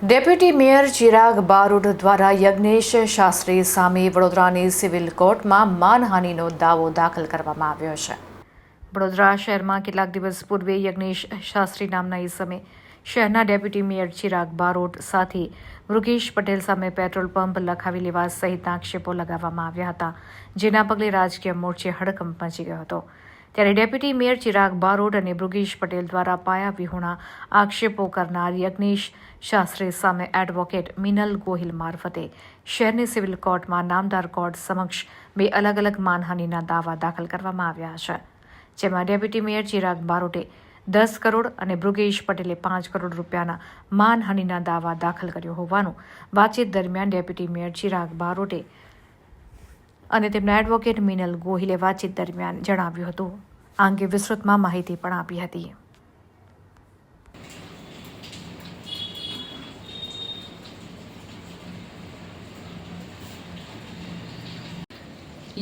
Deputy mayor Chirag Barot દ્વારા યજ્ઞેશ શાસ્ત્રી સામે વડોદરાની સિવિલ કોર્ટમાં માનહાનિનો દાવો દાખલ કરવામાં આવ્યો છે. વડોદરા શહેરમાં કેટલાક દિવસ પૂર્વે યજ્ઞેશ શાસ્ત્રી નામના ઇસમે શહેરના ડેપ્યુટી મેયર ચિરાગ બારોટ સાથે વૃગેશ પટેલ સામે પેટ્રોલ પંપ લખાવી લેવા સહિતના આક્ષેપો લગાવવામાં આવ્યા હતા, જેના પગલે રાજકીય મોરચે હડકંપ મચી ગયો હતો. ત્યારે ડેપ્યુટી મેયર ચિરાગ બારોટ અને બૃગેશ પટેલ દ્વારા પાયા વિહોણા આક્ષેપો કરનાર યજ્ઞેશ શાસ્ત્રી સામે એડવોકેટ મિનલ ગોહિલ મારફતે શહેરની સિવિલ કોર્ટમાં નામદાર કોર્ટ સમક્ષ બે અલગ અલગ માનહાનિના દાવા દાખલ કરવામાં આવ્યા છે, જેમાં ડેપ્યુટી મેયર ચિરાગ બારોટે દસ કરોડ અને બૃગેશ પટેલે પાંચ કરોડ રૂપિયાના માનહાનિના દાવા દાખલ કર્યો હોવાનું વાતચીત દરમિયાન ડેપ્યુટી મેયર ચિરાગ બારોટે અને તેમના એડવોકેટ મિનલ ગોહિલે વાતચીત દરમિયાન જણાવ્યું હતું. આ અંગે વિસ્તૃતમાં માહિતી પણ આપી હતી.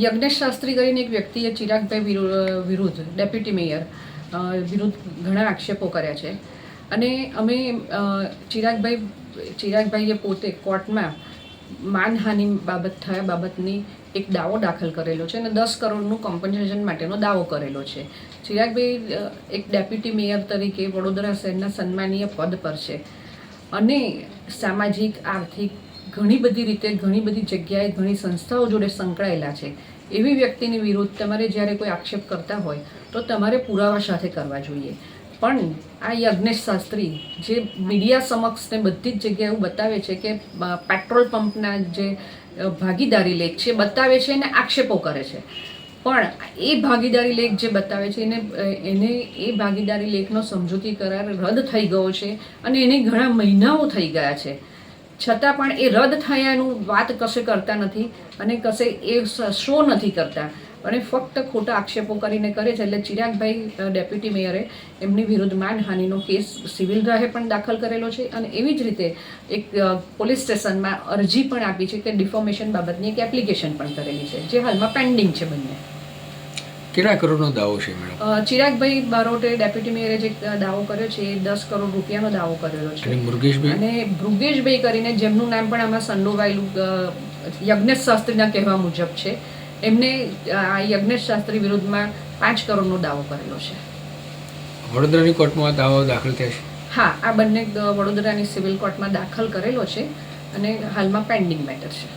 યજ્ઞેશ શાસ્ત્રી કરીને એક વ્યક્તિએ ચિરાગભાઈ વિરુ- વિરુદ્ધ, ડેપ્યુટી મેયર વિરુદ્ધ ઘણા આક્ષેપો કર્યા છે. અને અમે ચિરાગભાઈ, ચિરાગભાઈએ પોતે કોર્ટમાં માનહાનિ બાબત થયા બાબતની એક દાવો દાખલ કરેલો છે અને દસ કરોડનું કોમ્પન્સેશન માટેનો દાવો કરેલો છે. ચિરાગભાઈ એક ડેપ્યુટી મેયર તરીકે વડોદરા શહેરના સન્માનીય પદ પર છે. અને સામાજિક, આર્થિક ઘણી બધી રીતે, ઘણી બધી જગ્યાએ ઘણી સંસ્થાઓ જોડે સંકળાયેલા છે. એવી વ્યક્તિની વિરુદ્ધ તમારે જ્યારે કોઈ આક્ષેપ કરતા હોય, તો તમારે પુરાવા સાથે કરવા જોઈએ. પણ આ યજ્ઞેશ શાસ્ત્રી જે મીડિયા સમક્ષ ને બધી જ જગ્યાએ એવું બતાવે છે કે પેટ્રોલ પંપના જે ભાગીદારી લેખ છે બતાવે છે અને આક્ષેપો કરે છે. પણ એ ભાગીદારી લેખ જે બતાવે છે એને એને એ ભાગીદારી લેખનો સમજૂતી કરાર રદ થઈ ગયો છે અને એને ઘણા મહિનાઓ થઈ ગયા છે. છતાં પણ એ રદ થયાનું વાત કશે કરતા નથી અને કશે એ શો નથી કરતા. અને ફક્ત ખોટા આક્ષેપો કરીને કરે છે એટલે ચિરાગભાઈ ડેપ્યુટી મેયરે એમની વિરુદ્ધ માનહાનિનો કેસ સિવિલ રાહે પણ દાખલ કરેલો છે અને એવી જ રીતે એક પોલીસ સ્ટેશનમાં અરજી પણ આપી છે કે ડિફોર્મેશન બાબતની એક એપ્લિકેશન પણ કરેલી છે, જે હાલમાં પેન્ડિંગ છે બંને. કેટલા કરોડનો દાવો છે મેડમ? ચિરાગભાઈ બારોટે ડેપ્યુટી મેયરે જે દાવો કર્યો છે એ દસ કરોડ રૂપિયાનો દાવો કરેલો છે. અને મૃગેશભાઈ? અને મૃગેશભાઈ કરીને જેમનું નામ પણ આમાં સંડોવાયેલું યજ્ઞેશ શાસ્ત્રીના કહેવા મુજબ છે એમને આ યજ્ઞેશ શાસ્ત્રી વિરુદ્ધમાં પાંચ કરોડનો દાવો કરેલો છે. વડોદરાની કોર્ટમાં દાવો દાખલ થયા છે? હા આ બંને વડોદરાની સિવિલ કોર્ટમાં દાખલ કરેલો છે અને હાલમાં પેન્ડિંગ મેટર છે.